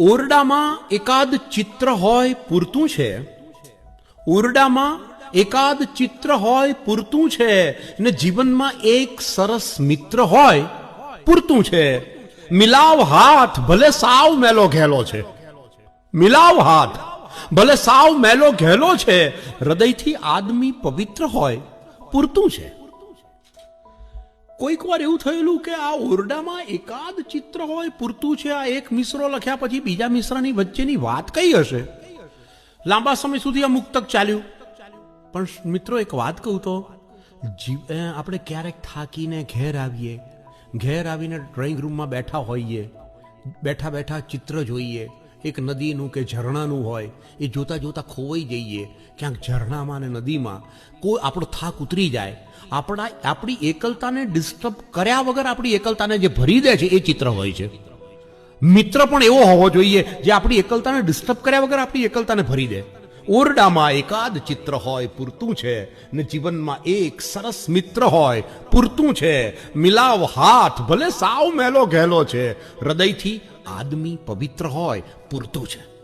ઓરડામાં એકાદ ચિત્ર હોય પૂરતું છે? ઓરડામાં એકાદ ચિત્ર હોય પૂરતું છે ને જીવનમાં એક સરસ મિત્ર હોય પૂરતું છે? મિલાવ હાથ ભલે સાવ મેલો ઘેલો છે. મિલાવ હાથ ભલે સાવ મેલો ઘેલો છે. હૃદયથી આદમી પવિત્ર હોય પૂરતું છે. કોઈક વાર એવું થયેલું કે આ ઓરડામાં એકાદ ચિત્ર હોય, પૂરતું છે, આ એક મિશ્રો લખ્યા પછી બીજા મિશ્રની વચ્ચેની વાત કઈ હશે? લાંબા સમય સુધી આ મુક્તક ચાલ્યું. પણ મિત્રો, એક વાત કહું તો, જીવ આપણે ક્યારેક થાકીને ઘેર આવીએ, ઘેર આવીને ડ્રોઈંગ રૂમમાં બેઠા હોઈએ, બેઠા બેઠા ચિત્ર જોઈએ એક નદીનું કે ઝરણાનું હોય, એ જોતા જોતા ખોવાઈ જઈએ. ક્યાંક ઝરણામાં અને નદીમાં કોઈ આપણો થાક ઉતરી જાય. આપણા, આપણી એકલતાને ડિસ્ટર્બ કર્યા વગર આપણી એકલતાને જે ભરી દે છે, એ ચિત્ર હોય છે. મિત્ર પણ એવો હોવો જોઈએ, જે આપણી એકલતાને ડિસ્ટર્બ કર્યા વગર આપણી એકલતાને ભરી દે. ઓરડામાં એકાદ ચિત્ર હોય, પૂરતું છે. ને જીવનમાં એક સરસ મિત્ર હોય, પૂરતું છે. મિલાવ હાથ, ભલે સાવ મેલો ઘેલો છે. હૃદયથી આદમી પવિત્ર હોય પૂરતું છે.